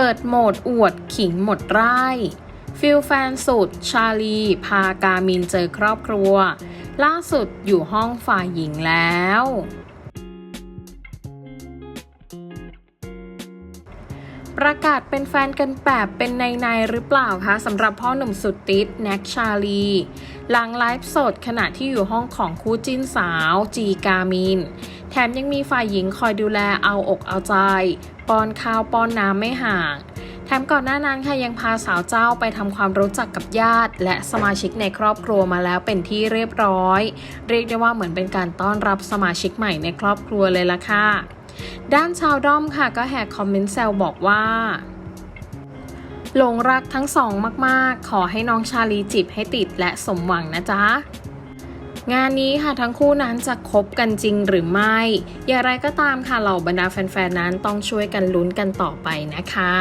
เปิดโหมดอวดขิงหมดไร่ฟิลแฟนสุด ชาลี พากามินเจอครอบครัว ล่าสุดอยู่ห้องฝ่ายหญิงแล้ว ประกาศเป็นแฟนกันแบบเป็นในในหรือเปล่าคะสำหรับพ่อหนุ่มสุดติดแน็กชาลี หลังไลฟ์สดขณะที่อยู่ห้องของคู่จิ้นสาว จีกามิน แถมยังมีฝ่ายหญิงคอยดูแลเอาอกเอาใจ ป้อนข้าวป้อนน้ำไม่ห่าง แถมก่อนหน้านั้นค่ะยังพาสาวเจ้าไปทำความรู้จักกับญาติ และสมาชิกในครอบครัวมาแล้วเป็นที่เรียบร้อย เรียกได้ว่าเหมือนเป็นการต้อนรับสมาชิกใหม่ในครอบครัวเลยละค่ะ ด้านชาวด้อมค่ะก็แหกคอมเมนต์แซวบอกว่าหลงรักทั้งสองมาก ๆ ขอให้น้องชาลีจีบให้ติดและสมหวังนะจ๊ะ งานนี้ค่ะทั้งคู่นั้นจะคบกันจริงหรือไม่ อย่างไรก็ตามค่ะเหล่าบรรดาแฟนๆนั้นต้องช่วยกันลุ้นกันต่อไปนะคะ